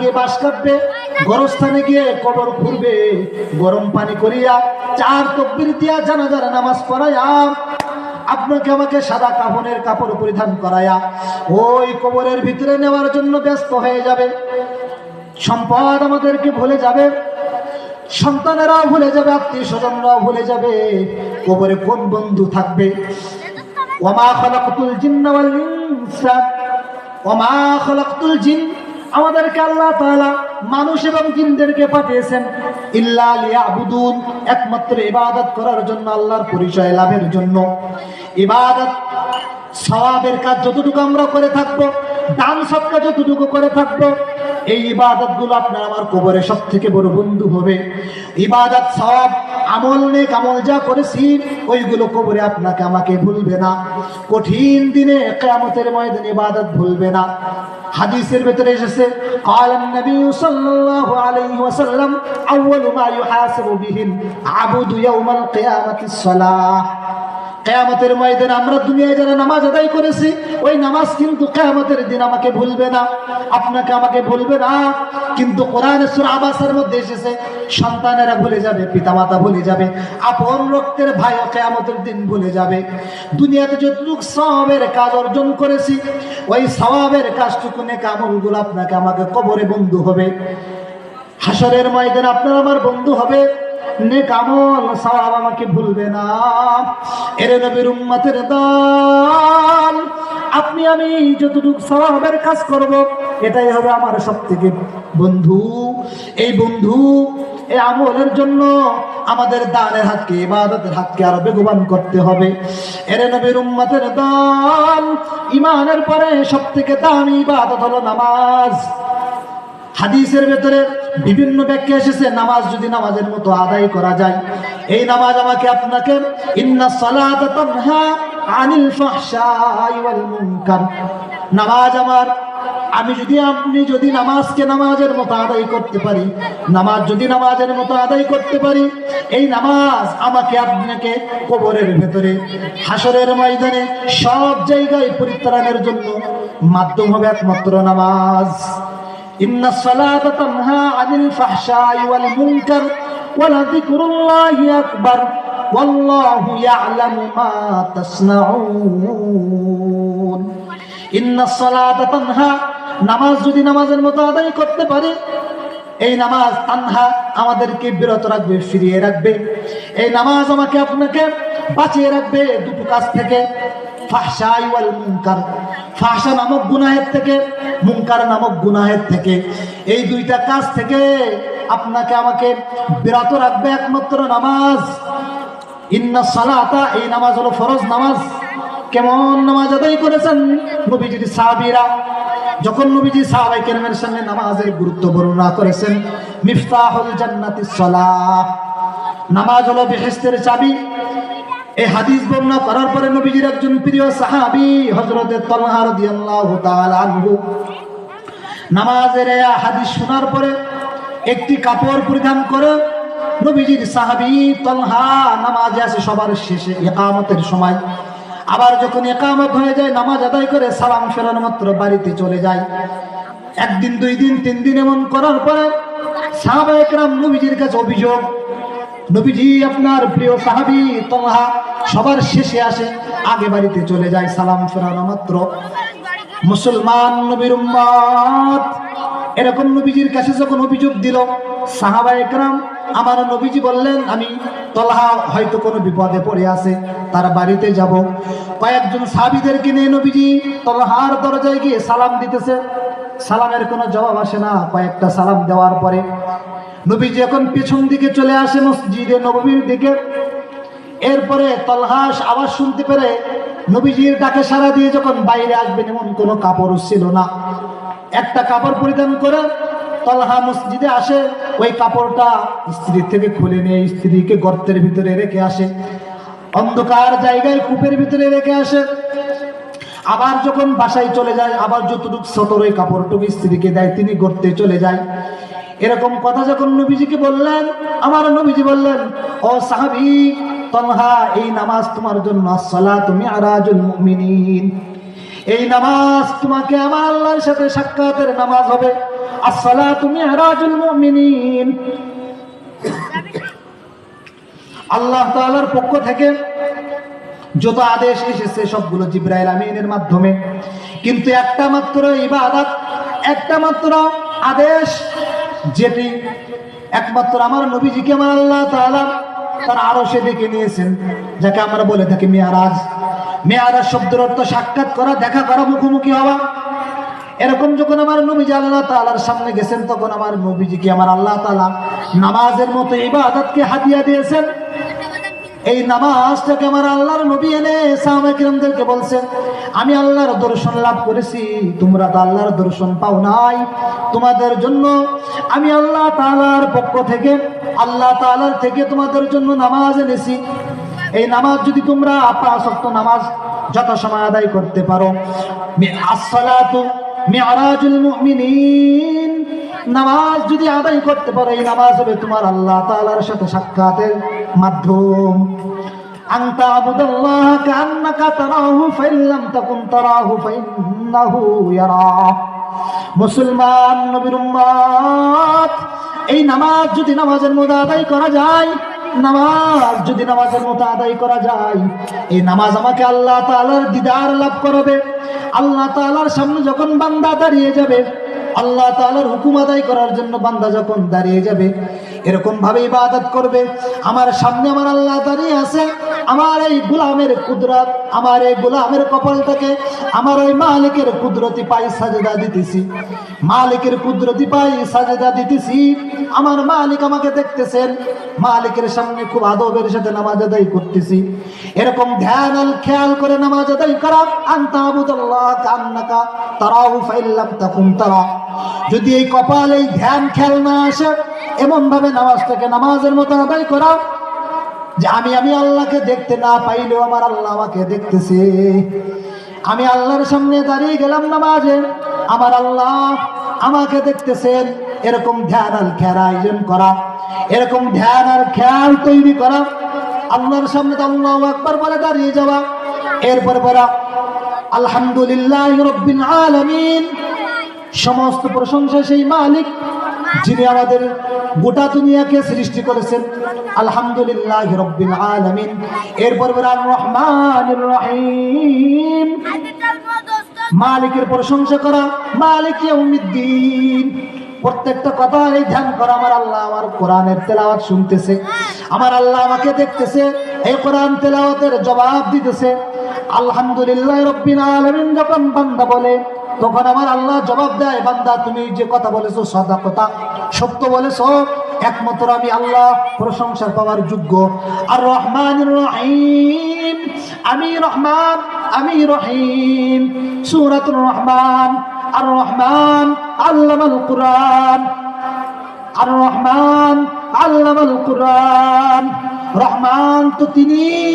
গিয়ে বাস কাটবে গরস্থানে গিয়ে কবর ঘুরবে গরম পানি করিয়া চার তকবির দিয়া জানাজার নামাজ পড়াইয়া আপনাকে আমাকে সাদা কাপড়ের কাপড় পরিধান করায়া ওই কবরের ভিতরে নেওয়ার জন্য ব্যস্ত হয়ে যাবে। সম্পদ আমাদেরকে ভুলে যাবে সন্তানেরাও ভুলে যাবে আত্মীয় স্বজনরাও ভুলে যাবে। কবরে কোন বন্ধু থাকবে? ওমা খলাকতুল জিন্না ওয়াল ইনসা, ওমা খলাকতুল জিন আমাদেরকে আল্লাহ তালা মানুষ এবং জিনদেরকে পাঠিয়েছেন। ইল্লা লিয়াবুদুন, একমাত্র ইবাদত করার জন্য, আল্লাহর পরিচয় লাভের জন্য। ইবাদত সওয়াবের কাজ যতটুকু আমরা করে থাকব, দান সৎকার যতটুকু করে থাকব এই ইবাদত গুলো আপনার আমার কবরে সব থেকে বড় বন্ধু হবে ইবাদত সব আমল নেক আমল যা করেছি ওইগুলো কবরে আপনাকে আমাকে ভুলবে না কঠিন দিনে কেয়ামতের ময়দানে ইবাদত ভুলবে না হাদিসের ভেতরে এসেছে قال النبي صلى الله عليه وسلم اول ما يحاسب به العبد يوم القيامه الصلاه কেয়ামতের ময়দানে আমরা দুনিয়ায় যারা নামাজ আদায় করেছি, ওই নামাজ কিন্তু কেয়ামতের দিন আমাকে ভুলবে না। আপনাকে আমাকে ভুলবে না। কিন্তু কোরআন সুর আবাসের মধ্যে এসেছে, সন্তানেরা ভুলে যাবে, পিতামাতা ভুলে যাবে, আপন রক্তের ভাইও কেয়ামতের দিন ভুলে যাবে। দুনিয়াতে যতটুকু সওয়াবের কাজ অর্জন করেছি, ওই সওয়াবের কাজটুকু নেক আমলগুলো আপনাকে আমাকে কবরে বন্ধু হবে। হাসরের ময়দানে আপনার আমার বন্ধু হবে। নেক আমল সওয়াব আমাকে ভুলবে না। এর নবীর উম্মতের দল, আপনি আমি যতটুকু সওয়াবের কাজ করব, এটাই হবে আমার সব থেকে বন্ধু। এই বন্ধু, এই আমলের জন্য আমাদের দানের হাতকে, ইবাদতের হাতকে আরও বেগবান করতে হবে। এর নবীর উম্মতের দল, ইমানের পরে সব থেকে দামি ইবাদত হলো নামাজ। হাদিসের ভেতরে বিভিন্ন ব্যাখ্যা এসেছে, নামাজ যদি নামাজের মতো আদায় করা যায়। এই নামাজ আমাকে আপনাকে নামাজ আমার, আমি যদি, আপনি যদি নামাজকে নামাজের মতো আদায় করতে পারি, নামাজ যদি নামাজের মতো আদায় করতে পারি, এই নামাজ আমাকে আপনাকে কবরের ভেতরে হাসরের ময়দানে সব জায়গায় পরিত্রাণের জন্য মাধ্যম হবে একমাত্র নামাজ। إن الصلاة تنهى عن الفحشاء والمنكر ولذكر الله أكبر والله يعلم ما تصنعون إن الصلاة تنهى নামাজ যদি নামাজের মতো আদায় করতে পারে এই নামাজ তানহা আমাদেরকে বিরত রাখবে ফিরিয়ে রাখবে এই নামাজ আমাকে আপনাকে বাঁচিয়ে রাখবে দুটো কাজ থেকে। ফাহশাই ওয়াল মুনকার। নামক গুনাহের থেকে, মুনকার নামক গুনাহের থেকে। এই দুইটা কাজ থেকে আপনাকে আমাকে বিরত রাখবে একমাত্র নামাজ। ইন্না সালাতা, এই নামাজ হলো ফরজ নামাজ। কেমন নামাজ আদায় করেছেন নবীজির সাহাবীরা? যখন নবীজি সাহাবাই কেরামের সঙ্গে নামাজের গুরুত্ব বর্ণনা করেছেন, মিফতাহুল জান্নাতি সালাহ নামাজ হলো বেহেশতের চাবি। এই হাদিস বর্ণনা করার পরে নবীজির একজন প্রিয় সাহাবি হযরতে তলহার রাদিয়াল্লাহু তাআলা আনহু নামাজের হাদিস শোনার পরে একটি কাপড় পরিধান করে নবীজির সাহাবী তলহা নামাজে আসে সবার শেষে একামতের সময়। আবার যখন একামত হয়ে যায়, নামাজ আদায় করে সালাম ফেরার মাত্র বাড়িতে চলে যায়। একদিন, দুই দিন, তিন দিন এমন করার পরে সাহাবা একরাম নবীজির কাছে অভিযোগ নবীজি, আপনার প্রিয় সাহাবি তলহা সবার শেষে আসে, আগে বাড়িতে চলে যায়, সালাম ফেরানো মাত্র। মুসলমান নবীর উম্মত। এরকম নবীজির কাছে যখন অভিযোগ দিল, সাহাবা একরাম, আমার নবীজি বললেন, আমি তলহা হয়তো কোনো বিপদে পড়ে আছে, তার বাড়িতে যাব। কয়েকজন সাহাবিদেরকে নিয়ে নবীজি তলহার দরজায় গিয়ে সালাম দিতেছে। সালামের কোনো জবাব আসে না, কয়েকটা সালাম দেওয়ার পরে নবীজি এখন পেছন দিকে চলে আসে মসজিদে নবমীর দিকে, এরপরে তলহাস আওয়াজ শুনতে পেরে নবীজির ডাকে সারা দিয়ে যখন বাইরে আসবেন, এমন কোনো কাপড় ছিল না। একটা কাপড় পরিধান করে তলহা মসজিদে আসে, ওই কাপড়টা স্ত্রীর থেকে খুলে নিয়ে স্ত্রীকে গর্তের ভিতরে রেখে আসে, অন্ধকার জায়গায় কূপের ভিতরে রেখে আসে। আবার যখন বাসায় চলে যায়, আবার যতটুকু সতর ওই কাপড়টুকু স্ত্রীকে দেয়, তিনি গর্তে চলে যায়। এরকম কথা যখন নবীজিকে বললেন, আমার নবীজি বললেন, ও সাহাবি, তনহা, এই নামাজ তোমার জন্য সলা তুমি আরাজুল এই নামাজ তোমাকে আমার আল্লাহর সাথে সাক্ষাতের নামাজ হবে। আসসালাতু মিরাজুল মুমিনিন। আল্লাহ তাআলার পক্ষ থেকে যত আদেশ এসেছে সবগুলো জিব্রাইল আমিনের মাধ্যমে। কিন্তু একটা মাত্র ইবাদত, একটা মাত্র আদেশ যেটি একমাত্র আমার নবীজিকে, আমার আল্লাহ তাআলা তার আরও সে ডেকে নিয়েছেন, যাকে আমরা বলে থাকি মেয়ারাজ। মেয়ারাজ শব্দের অর্থ সাক্ষাৎ করা, দেখা করা, মুখোমুখি হওয়া। এরকম যখন আমার নবীজি আল্লাহ তালার সামনে গেছেন, তখন আমার নবীজিকে, আমার আল্লাহ তালা নামাজের মতো ইবাদতকে হাতিয়া দিয়েছেন। এই নামাজটাকে আমার আল্লাহর নবী এনে সাহাবায়ে কিরামদেরকে বলছেন আমি আল্লাহর দর্শন লাভ করেছি, তোমরা তো আল্লাহর দর্শন পাও নাই। তোমাদের জন্য আমি আল্লাহ তাআলার পক্ষ থেকে, আল্লাহ তাআলার থেকে তোমাদের জন্য নামাজ এনেছি। এই নামাজ যদি তোমরা ওয়াক্ত নামাজ যত সময় আদায় করতে পারো। আসসালাতু মিআরাজুল মুমিনিন। নামাজ যদি আদায় করতে পারো, এই নামাজ হবে তোমার আল্লাহ তালার সাথে সাক্ষাতের মাধ্যম। আন তা'বুদাল্লাহ কান্নাকা তারাহু ফাইন লাম তাকুন তারাহু ফাইন্নাহু ইয়ারাক মুসলমান এই নামাজ যদি নামাজের আদায় করা যায়, নামাজ যদি নামাজের মতো আদায় করা যায়, এই নামাজ আমাকে আল্লাহ তালার দিদার লাভ করাবে। আল্লাহ তাআলার সামনে যখন বান্দা দাঁড়িয়ে যাবে আল্লাহ তালার হুকুম আদায় করার জন্য বান্দা যখন দাঁড়িয়ে যাবে এরকম ভাবে ইবাদত করবে। আমার সামনে আমার আল্লাহ দাঁড়িয়ে আছে। আমার এই গোলামের কুদরত, আমার এই গোলামের কপালটাকে আমার ওই মালিকের কুদরতি পাই সাজেদা দিতেছি। মালিকের কুদরতি পাই সাজেদা দিতেছি। আমার মালিক আমাকে দেখতেছেন। মালিকের সামনে খুব আদবের সাথে নামাজ আদায় করতেছি। এরকম ধ্যান আর খেয়াল করে নামাজ আদায় করা আন্তাবুদাল্লাহ কান্নাকা তারাহু ফাইল্লাম তাকুম তারা। যদি এই কপাল এই ধ্যান খেয়াল না আসে এমন ভাবে নামাজটাকে নামাজের মতো আদায় করা যে আমি আমি আল্লাহকে দেখতে না পাইলেও আমার আল্লাহ আমাকে দেখতেছে। আমি আল্লাহর সামনে দাঁড়িয়ে গেলাম নামাজে, আমার আল্লাহ আমাকে দেখতেছেন। এরকম ধ্যান আর খেয়াল আয়োজন করা, এরকম ধ্যান আর খেয়াল তৈরি করা, আল্লাহর সামনে তো আল্লাহ একবার বলে দাঁড়িয়ে যাওয়া। এরপর বলা, আলহামদুলিল্লাহ রব্বিল আলামিন। সমস্ত প্রশংসা সেই মালিক যিনি আমাদের গোটা দুনিয়াকে সৃষ্টি করেছেন, আলহামদুলিল্লাহ রব্বিল আলামিন। এরপর আর রহমান রহিম। মালিকের প্রশংসা করা, মালিক ইয়াউমিদ্দিন। প্রত্যেকটা কথা এই ধ্যান করা, আমার আল্লাহ আমার কোরআনের তেলাওয়াত শুনতেছে। আমার আল্লাহ আমাকে দেখতেছে, এই কোরআন তেলাওয়াতের জবাব দিতেছে। আলহামদুলিল্লাহ রব্বিল আলামিন, যখন বান্দা বলে তখন আমার আল্লাহ জবাব দেয়, বান্দা, তুমি যে কথা বলেছ সদা কথা সত্য বলেছ, একমাত্র আমি আল্লাহ, প্রশংসার পাওয়ার যোগ্য। আর রহমান রহিম, আমি রহমান, আমি রহিম। সুরাতুর রহমান, আর রহমান, আল্লামাল কুরআন। আর রহমান, আল্লামাল কুরআন। রহমান তো তিনি।